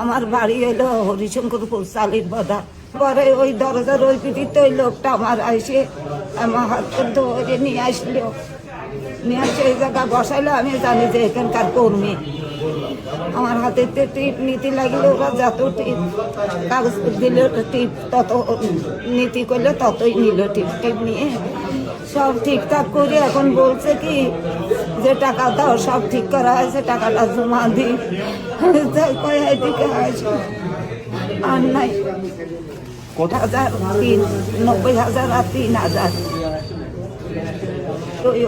আমার বাড়ি এলো হরিশঙ্করপুর চালির বাদা পরে ওই দরজার ওই পিঠিতে ওই লোকটা আমার আসে আমার হাত ধরে নিয়ে আসলো। নিয়ে আসে ওই জায়গা বসাইলো আমি জানি যে এখানকার কর্মী। আমার হাতে টিপ নীতি লাগলে ওরা যত টিপ কাগজ দিল টিপ তত নীতি করলে ততই নিল টিপ টিপ নিয়ে সব ঠিকঠাক করে এখন বলছে কি যে টাকা দাও সব ঠিক করা হয়েছে টাকাটা জমা দিই কয় এদিকে আসো আর নাই কত হাজার তিন নব্বই হাজার আর তিন হাজার ওই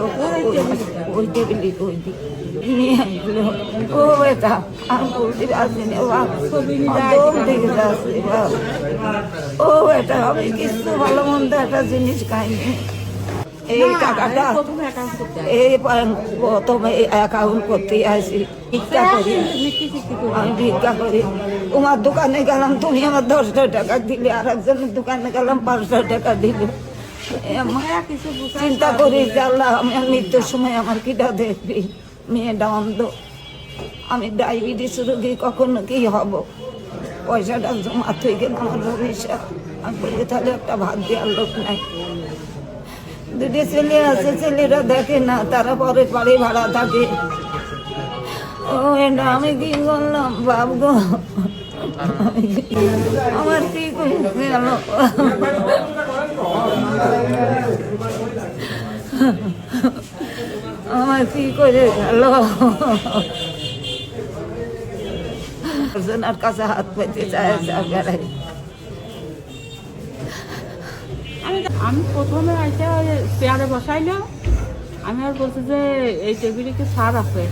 ওই টেবিলি ওই দিক ও এটা আমি বলতে পারছি না বাপ দম থেকে যাচ্ছে বাপ ও এটা আমি কিছু ভালো মন্দ একটা জিনিস খাইনি এই টাকাটা এই প্রথমে অ্যাকাউন্ট করতে আসি ভিক্ষা করি আমি ভিক্ষা করি তোমার দোকানে গেলাম তুমি আমার দশটা টাকা দিলে আর একজনের দোকানে গেলাম পাঁচশো টাকা দিলে চিন্তা করি যে আল্লাহ আমি মৃত্যুর সময় আমার কিটা দেখবি? মেয়েটা অন্ধ আমি ডায়াবেটিস রোগী, কখনো কি হব? পয়সাটা জমা থেকে গেলে আমার ভবিষ্যৎ আমি বলি, তাহলে একটা ভাত দেওয়ার লোক নাই। দুটো ছেলে আছে, ছেলেরা দেখে না, তারা পরে বাড়ি ভাড়া থাকে। ও, এটা আমি কি করলাম বাবগো আমার কি গেল আমার করে আমি আমি প্রথমে আইসা চেয়ারে বসাইলাম আমি আর বলছি যে, এই টেবিলে কি সার আছে?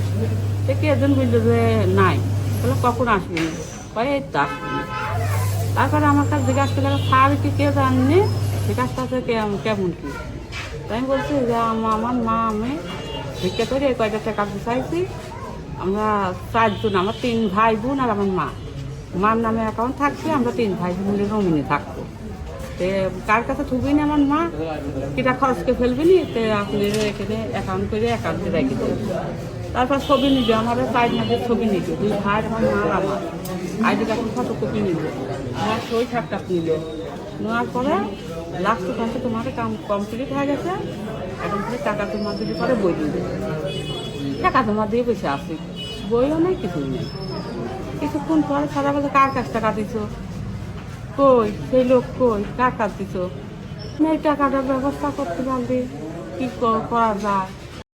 সে কি একজন বলল যে, নাই। বলে, কখন আসবেন কয়ে, এই তো আসবেন তারপরে আমার কাছে জিজ্ঞাসা করলে, সার কি কে জাননি? জিজ্ঞাসা করছে কেমন কি? তাই আমি বলছি যে আমার মা আমি ভিক্ষা করে এই কয়টা টাকা চাইছি। আমরা চারজন, আমার তিন ভাই বোন আর আমার মা। মার নামে অ্যাকাউন্ট থাকছে, আমরা তিন ভাই বোন মিলে নমিনি থাকব। তে কার কাছে থুবি না আমার মা? কিটা খরচকে ফেলবি নি তে আপনি এখানে অ্যাকাউন্ট করে অ্যাকাউন্টে রেখে দেবেন। তারপর ছবি নিবে, আমার সাইড মাঝে ছবি নিবে। দুই ভাই, আমার মা আমার। আইডি কার্ড ফটোকপি নিবে। আমার সই ঠাপটাপ নিবে নেওয়ার পরে লাস্ট ওখানে তোমার কাম কমপ্লিট হয়ে গেছে। এখন থেকে টাকা তোমার দিলে পরে বই দিবে। টাকা তোমার দিয়ে বসে আসি বইও নেই, কিছুই নেই। কিছুক্ষণ পরে সারা বলে, কার কাছ টাকা দিছো? কই, সেই লোক কই? কার কাছ দিছো? মেয়ে টাকাটার ব্যবস্থা করতে পারবি। কি ক- করা যায়?